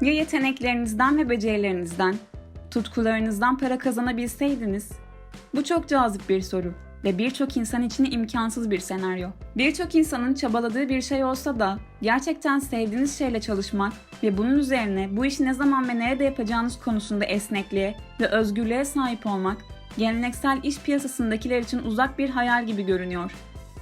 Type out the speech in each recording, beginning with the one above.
Ya yeteneklerinizden ve becerilerinizden, tutkularınızdan para kazanabilseydiniz? Bu çok cazip bir soru ve birçok insan için imkansız bir senaryo. Birçok insanın çabaladığı bir şey olsa da gerçekten sevdiğiniz şeyle çalışmak ve bunun üzerine bu işi ne zaman ve nerede yapacağınız konusunda esnekliğe ve özgürlüğe sahip olmak geleneksel iş piyasasındakiler için uzak bir hayal gibi görünüyor.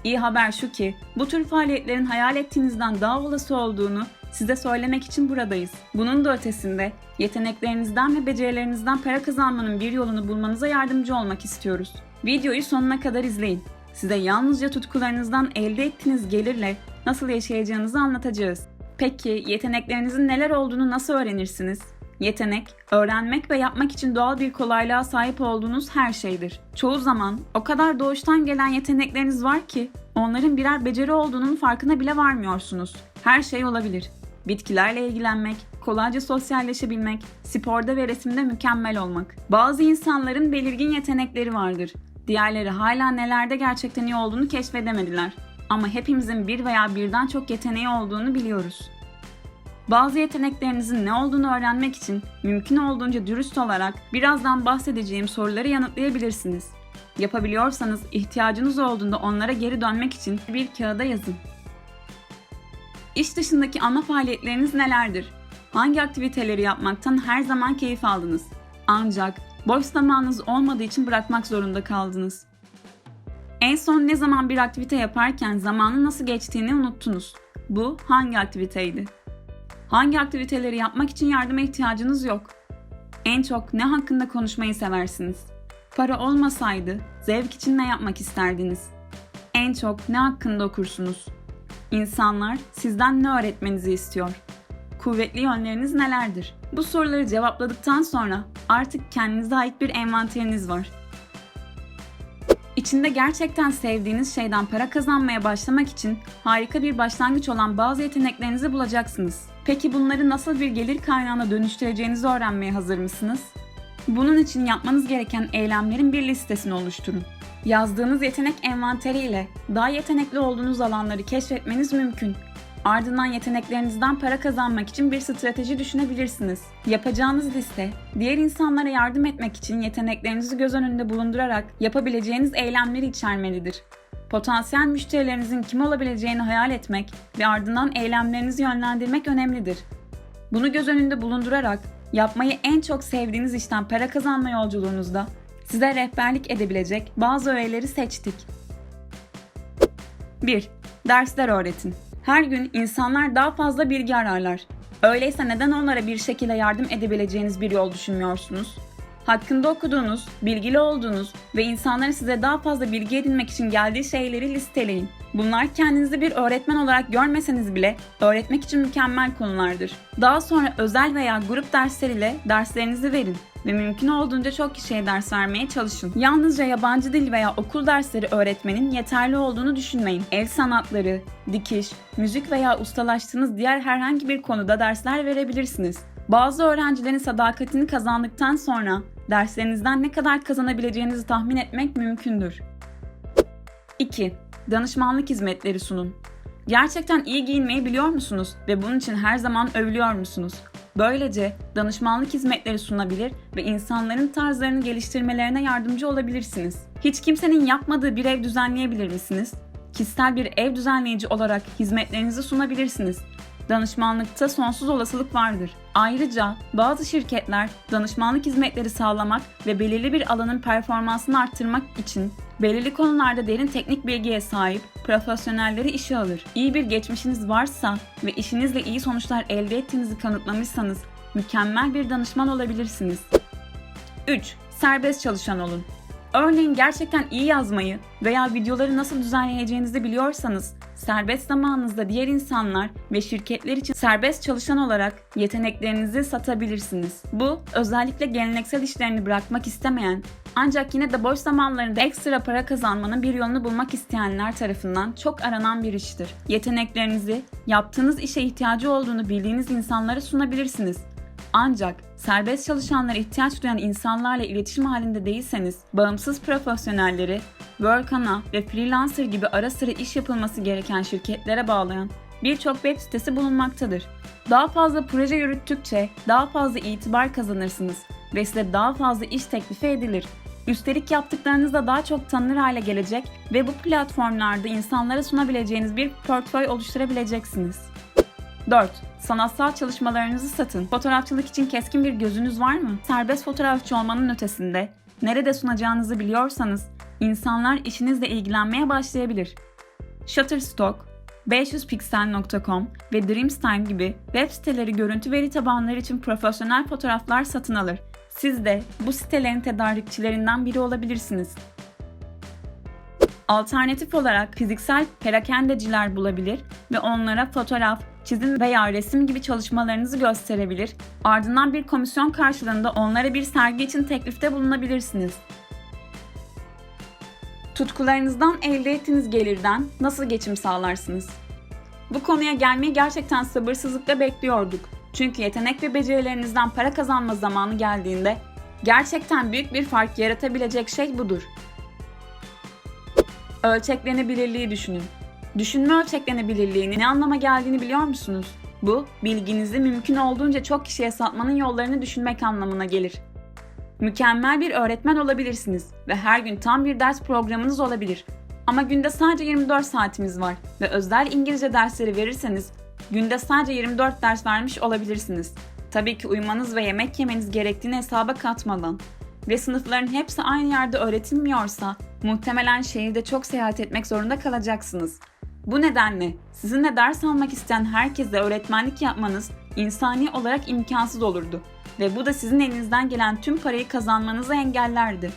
İyi haber şu ki bu tür faaliyetlerin hayal ettiğinizden daha olası olduğunu size söylemek için buradayız. Bunun da ötesinde yeteneklerinizden ve becerilerinizden para kazanmanın bir yolunu bulmanıza yardımcı olmak istiyoruz. Videoyu sonuna kadar izleyin. Size yalnızca tutkularınızdan elde ettiğiniz gelirle nasıl yaşayacağınızı anlatacağız. Peki yeteneklerinizin neler olduğunu nasıl öğrenirsiniz? Yetenek, öğrenmek ve yapmak için doğal bir kolaylığa sahip olduğunuz her şeydir. Çoğu zaman o kadar doğuştan gelen yetenekleriniz var ki onların birer beceri olduğunun farkına bile varmıyorsunuz. Her şey olabilir. Bitkilerle ilgilenmek, kolayca sosyalleşebilmek, sporda ve resimde mükemmel olmak. Bazı insanların belirgin yetenekleri vardır. Diğerleri hala nelerde gerçekten iyi olduğunu keşfedemediler. Ama hepimizin bir veya birden çok yeteneği olduğunu biliyoruz. Bazı yeteneklerinizin ne olduğunu öğrenmek için mümkün olduğunca dürüst olarak birazdan bahsedeceğim soruları yanıtlayabilirsiniz. Yapabiliyorsanız ihtiyacınız olduğunda onlara geri dönmek için bir kağıda yazın. İş dışındaki ana faaliyetleriniz nelerdir? Hangi aktiviteleri yapmaktan her zaman keyif aldınız? Ancak boş zamanınız olmadığı için bırakmak zorunda kaldınız. En son ne zaman bir aktivite yaparken zamanın nasıl geçtiğini unuttunuz. Bu hangi aktiviteydi? Hangi aktiviteleri yapmak için yardıma ihtiyacınız yok? En çok ne hakkında konuşmayı seversiniz? Para olmasaydı zevk için ne yapmak isterdiniz? En çok ne hakkında okursunuz? İnsanlar sizden ne öğretmenizi istiyor? Kuvvetli yönleriniz nelerdir? Bu soruları cevapladıktan sonra artık kendinize ait bir envanteriniz var. İçinde gerçekten sevdiğiniz şeyden para kazanmaya başlamak için harika bir başlangıç olan bazı yeteneklerinizi bulacaksınız. Peki bunları nasıl bir gelir kaynağına dönüştüreceğinizi öğrenmeye hazır mısınız? Bunun için yapmanız gereken eylemlerin bir listesini oluşturun. Yazdığınız yetenek envanteri ile daha yetenekli olduğunuz alanları keşfetmeniz mümkün. Ardından yeteneklerinizden para kazanmak için bir strateji düşünebilirsiniz. Yapacağınız liste, diğer insanlara yardım etmek için yeteneklerinizi göz önünde bulundurarak yapabileceğiniz eylemleri içermelidir. Potansiyel müşterilerinizin kim olabileceğini hayal etmek ve ardından eylemlerinizi yönlendirmek önemlidir. Bunu göz önünde bulundurarak yapmayı en çok sevdiğiniz işten para kazanma yolculuğunuzda size rehberlik edebilecek bazı öğeleri seçtik. 1. Dersler öğretin. Her gün insanlar daha fazla bilgi ararlar. Öyleyse neden onlara bir şekilde yardım edebileceğiniz bir yol düşünmüyorsunuz? Hakkında okuduğunuz, bilgili olduğunuz ve insanların size daha fazla bilgi edinmek için geldiği şeyleri listeleyin. Bunlar kendinizi bir öğretmen olarak görmeseniz bile öğretmek için mükemmel konulardır. Daha sonra özel veya grup dersleriyle derslerinizi verin ve mümkün olduğunca çok kişiye ders vermeye çalışın. Yalnızca yabancı dil veya okul dersleri öğretmenin yeterli olduğunu düşünmeyin. El sanatları, dikiş, müzik veya ustalaştığınız diğer herhangi bir konuda dersler verebilirsiniz. Bazı öğrencilerin sadakatini kazandıktan sonra derslerinizden ne kadar kazanabileceğinizi tahmin etmek mümkündür. 2. Danışmanlık hizmetleri sunun. Gerçekten iyi giyinmeyi biliyor musunuz ve bunun için her zaman övülüyor musunuz? Böylece danışmanlık hizmetleri sunabilir ve insanların tarzlarını geliştirmelerine yardımcı olabilirsiniz. Hiç kimsenin yapmadığı bir ev düzenleyebilir misiniz? Kişisel bir ev düzenleyici olarak hizmetlerinizi sunabilirsiniz. Danışmanlıkta sonsuz olasılık vardır. Ayrıca bazı şirketler danışmanlık hizmetleri sağlamak ve belirli bir alanın performansını arttırmak için belirli konularda derin teknik bilgiye sahip profesyonelleri işe alır. İyi bir geçmişiniz varsa ve işinizle iyi sonuçlar elde ettiğinizi kanıtlamışsanız mükemmel bir danışman olabilirsiniz. 3. Serbest çalışan olun. Örneğin gerçekten iyi yazmayı veya videoları nasıl düzenleyeceğinizi biliyorsanız serbest zamanınızda diğer insanlar ve şirketler için serbest çalışan olarak yeteneklerinizi satabilirsiniz. Bu özellikle geleneksel işlerini bırakmak istemeyen ancak yine de boş zamanlarında ekstra para kazanmanın bir yolunu bulmak isteyenler tarafından çok aranan bir iştir. Yeteneklerinizi yaptığınız işe ihtiyacı olduğunu bildiğiniz insanlara sunabilirsiniz. Ancak serbest çalışanlara ihtiyaç duyan insanlarla iletişim halinde değilseniz, bağımsız profesyonelleri, Workana ve Freelancer gibi ara sıra iş yapılması gereken şirketlere bağlayan birçok web sitesi bulunmaktadır. Daha fazla proje yürüttükçe daha fazla itibar kazanırsınız ve size daha fazla iş teklifi edilir. Üstelik yaptıklarınızda daha çok tanınır hale gelecek ve bu platformlarda insanlara sunabileceğiniz bir portföy oluşturabileceksiniz. 4. Sanatsal çalışmalarınızı satın. Fotoğrafçılık için keskin bir gözünüz var mı? Serbest fotoğrafçı olmanın ötesinde nerede sunacağınızı biliyorsanız insanlar işinizle ilgilenmeye başlayabilir. Shutterstock, 500pixel.com ve Dreamstime gibi web siteleri görüntü veri tabanları için profesyonel fotoğraflar satın alır. Siz de bu sitelerin tedarikçilerinden biri olabilirsiniz. Alternatif olarak fiziksel perakendeciler bulabilir ve onlara fotoğraf, çizim veya resim gibi çalışmalarınızı gösterebilir. Ardından bir komisyon karşılığında onlara bir sergi için teklifte bulunabilirsiniz. Tutkularınızdan elde ettiğiniz gelirden nasıl geçim sağlarsınız? Bu konuya gelmeyi gerçekten sabırsızlıkla bekliyorduk. Çünkü yetenek ve becerilerinizden para kazanma zamanı geldiğinde gerçekten büyük bir fark yaratabilecek şey budur. Ölçeklenebilirliği düşünün. Düşünme ölçeklenebilirliğinin ne anlama geldiğini biliyor musunuz? Bu, bilginizi mümkün olduğunca çok kişiye satmanın yollarını düşünmek anlamına gelir. Mükemmel bir öğretmen olabilirsiniz ve her gün tam bir ders programınız olabilir. Ama günde sadece 24 saatimiz var ve özel İngilizce dersleri verirseniz günde sadece 24 ders vermiş olabilirsiniz. Tabii ki uyumanız ve yemek yemeniz gerektiğini hesaba katmadan. Ve sınıfların hepsi aynı yerde öğretilmiyorsa muhtemelen şehirde çok seyahat etmek zorunda kalacaksınız. Bu nedenle sizinle ders almak isteyen herkese öğretmenlik yapmanız insani olarak imkansız olurdu ve bu da sizin elinizden gelen tüm parayı kazanmanızı engellerdi.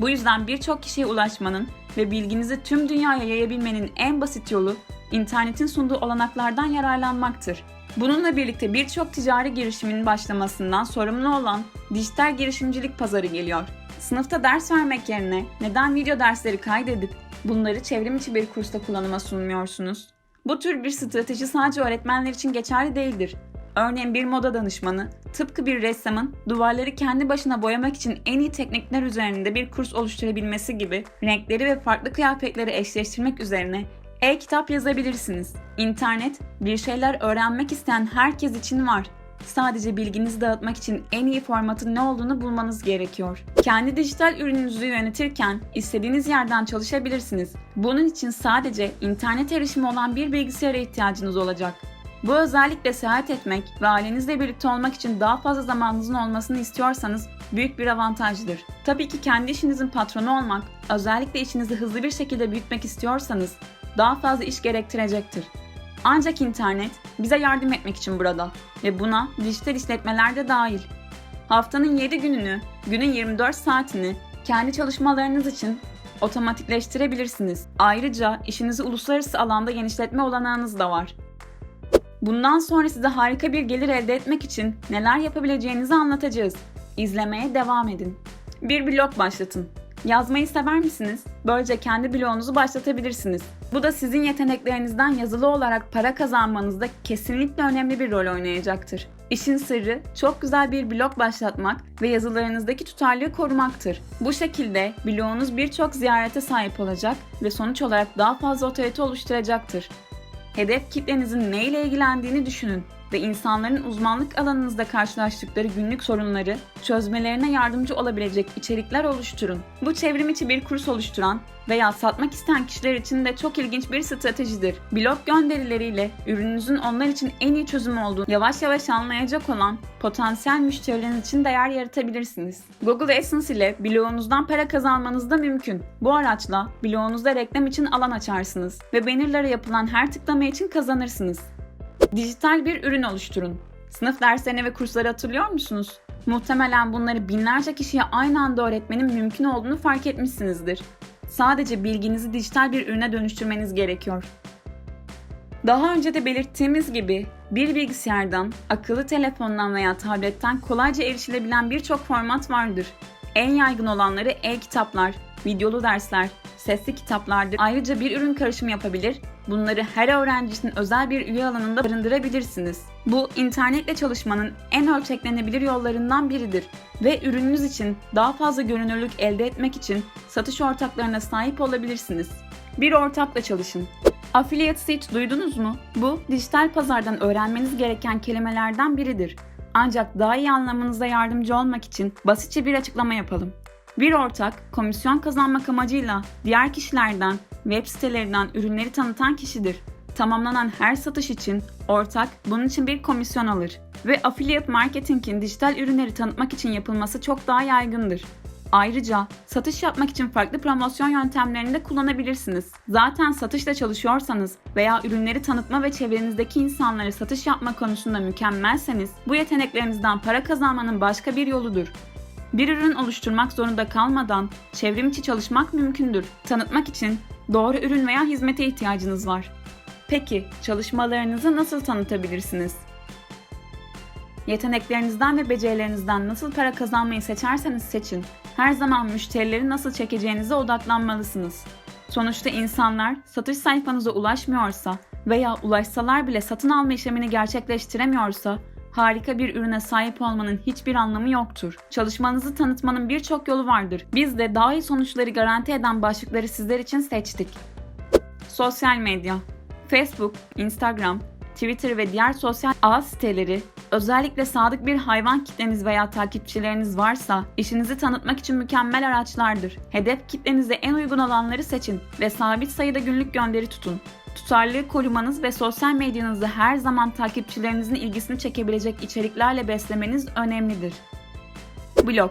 Bu yüzden birçok kişiye ulaşmanın ve bilginizi tüm dünyaya yayabilmenin en basit yolu internetin sunduğu olanaklardan yararlanmaktır. Bununla birlikte birçok ticari girişimin başlamasından sorumlu olan dijital girişimcilik pazarı geliyor. Sınıfta ders vermek yerine neden video dersleri kaydedip bunları çevrim içi bir kursta kullanıma sunmuyorsunuz? Bu tür bir strateji sadece öğretmenler için geçerli değildir. Örneğin bir moda danışmanı, tıpkı bir ressamın duvarları kendi başına boyamak için en iyi teknikler üzerinde bir kurs oluşturabilmesi gibi renkleri ve farklı kıyafetleri eşleştirmek üzerine e-kitap yazabilirsiniz. İnternet, bir şeyler öğrenmek isteyen herkes için var. Sadece bilginizi dağıtmak için en iyi formatın ne olduğunu bulmanız gerekiyor. Kendi dijital ürününüzü yönetirken istediğiniz yerden çalışabilirsiniz. Bunun için sadece internet erişimi olan bir bilgisayara ihtiyacınız olacak. Bu özellikle seyahat etmek ve ailenizle birlikte olmak için daha fazla zamanınızın olmasını istiyorsanız büyük bir avantajdır. Tabii ki kendi işinizin patronu olmak, özellikle işinizi hızlı bir şekilde büyütmek istiyorsanız daha fazla iş gerektirecektir. Ancak internet bize yardım etmek için burada ve buna dijital işletmeler de dahil. Haftanın 7 gününü, günün 24 saatini kendi çalışmalarınız için otomatikleştirebilirsiniz. Ayrıca işinizi uluslararası alanda genişletme olanağınız da var. Bundan sonra size harika bir gelir elde etmek için neler yapabileceğinizi anlatacağız. İzlemeye devam edin. Bir blog başlatın. Yazmayı sever misiniz? Böylece kendi blogunuzu başlatabilirsiniz. Bu da sizin yeteneklerinizden yazılı olarak para kazanmanızda kesinlikle önemli bir rol oynayacaktır. İşin sırrı çok güzel bir blog başlatmak ve yazılarınızdaki tutarlılığı korumaktır. Bu şekilde blogunuz birçok ziyarete sahip olacak ve sonuç olarak daha fazla otorite oluşturacaktır. Hedef kitlenizin ne ile ilgilendiğini düşünün ve insanların uzmanlık alanınızda karşılaştıkları günlük sorunları çözmelerine yardımcı olabilecek içerikler oluşturun. Bu çevrim içi bir kurs oluşturan veya satmak isteyen kişiler için de çok ilginç bir stratejidir. Blog gönderileriyle ürününüzün onlar için en iyi çözüm olduğunu yavaş yavaş anlayacak olan potansiyel müşterileriniz için değer yaratabilirsiniz. Google AdSense ile blogunuzdan para kazanmanız da mümkün. Bu araçla blogunuzda reklam için alan açarsınız ve bannerlara yapılan her tıklama için kazanırsınız. Dijital bir ürün oluşturun. Sınıf derslerini ve kursları hatırlıyor musunuz? Muhtemelen bunları binlerce kişiye aynı anda öğretmenin mümkün olduğunu fark etmişsinizdir. Sadece bilginizi dijital bir ürüne dönüştürmeniz gerekiyor. Daha önce de belirttiğimiz gibi bir bilgisayardan, akıllı telefondan veya tabletten kolayca erişilebilen birçok format vardır. En yaygın olanları e-kitaplar, videolu dersler, sesli kitaplardır. Ayrıca bir ürün karışımı yapabilir, bunları her öğrenci için özel bir üye alanında barındırabilirsiniz. Bu internetle çalışmanın en ölçeklenebilir yollarından biridir ve ürününüz için daha fazla görünürlük elde etmek için satış ortaklarına sahip olabilirsiniz. Bir ortakla çalışın. Affiliates'ı hiç duydunuz mu? Bu, dijital pazardan öğrenmeniz gereken kelimelerden biridir. Ancak daha iyi anlamanıza yardımcı olmak için basitçe bir açıklama yapalım. Bir ortak, komisyon kazanmak amacıyla diğer kişilerden, web sitelerinden ürünleri tanıtan kişidir. Tamamlanan her satış için ortak bunun için bir komisyon alır. Ve affiliate marketingin dijital ürünleri tanıtmak için yapılması çok daha yaygındır. Ayrıca satış yapmak için farklı promosyon yöntemlerini de kullanabilirsiniz. Zaten satışla çalışıyorsanız veya ürünleri tanıtma ve çevrenizdeki insanlara satış yapma konusunda mükemmelseniz bu yeteneklerinizden para kazanmanın başka bir yoludur. Bir ürün oluşturmak zorunda kalmadan çevrim içi çalışmak mümkündür. Tanıtmak için doğru ürün veya hizmete ihtiyacınız var. Peki çalışmalarınızı nasıl tanıtabilirsiniz? Yeteneklerinizden ve becerilerinizden nasıl para kazanmayı seçerseniz seçin, her zaman müşterileri nasıl çekeceğinize odaklanmalısınız. Sonuçta insanlar satış sayfanıza ulaşmıyorsa veya ulaşsalar bile satın alma işlemini gerçekleştiremiyorsa harika bir ürüne sahip olmanın hiçbir anlamı yoktur. Çalışmanızı tanıtmanın birçok yolu vardır. Biz de daha iyi sonuçları garanti eden başlıkları sizler için seçtik. Sosyal medya Facebook, Instagram, Twitter ve diğer sosyal ağ siteleri, özellikle sadık bir hayvan kitleniz veya takipçileriniz varsa işinizi tanıtmak için mükemmel araçlardır. Hedef kitlenize en uygun olanları seçin ve sabit sayıda günlük gönderi tutun. Tutarlılığı korumanız ve sosyal medyanızı her zaman takipçilerinizin ilgisini çekebilecek içeriklerle beslemeniz önemlidir. Blog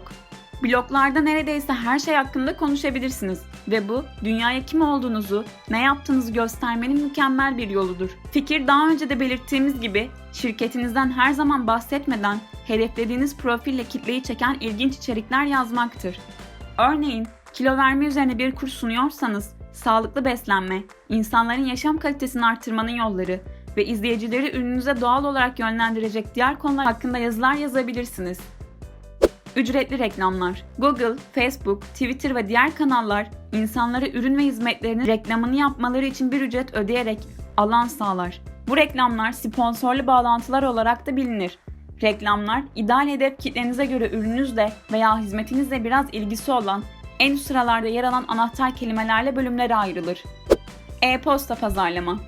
Bloglarda neredeyse her şey hakkında konuşabilirsiniz ve bu dünyaya kim olduğunuzu, ne yaptığınızı göstermenin mükemmel bir yoludur. Fikir daha önce de belirttiğimiz gibi şirketinizden her zaman bahsetmeden hedeflediğiniz profille kitleyi çeken ilginç içerikler yazmaktır. Örneğin kilo verme üzerine bir kurs sunuyorsanız sağlıklı beslenme, insanların yaşam kalitesini artırmanın yolları ve izleyicileri ürününüze doğal olarak yönlendirecek diğer konular hakkında yazılar yazabilirsiniz. Ücretli reklamlar. Google, Facebook, Twitter ve diğer kanallar insanlara ürün ve hizmetlerinin reklamını yapmaları için bir ücret ödeyerek alan sağlar. Bu reklamlar sponsorlu bağlantılar olarak da bilinir. Reklamlar, ideal hedef kitlenize göre ürününüzle veya hizmetinizle biraz ilgisi olan en üst sıralarda yer alan anahtar kelimelerle bölümlere ayrılır. E-posta pazarlama.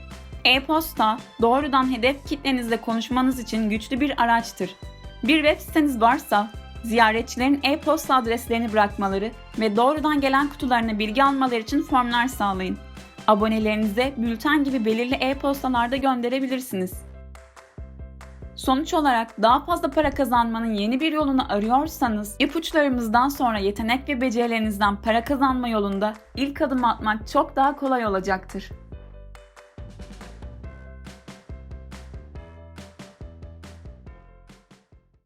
E-posta doğrudan hedef kitlenizle konuşmanız için güçlü bir araçtır. Bir web siteniz varsa ziyaretçilerin e-posta adreslerini bırakmaları ve doğrudan gelen kutularına bilgi almaları için formlar sağlayın. Abonelerinize bülten gibi belirli e-postalarda gönderebilirsiniz. Sonuç olarak daha fazla para kazanmanın yeni bir yolunu arıyorsanız, ipuçlarımızdan sonra yetenek ve becerilerinizden para kazanma yolunda ilk adım atmak çok daha kolay olacaktır.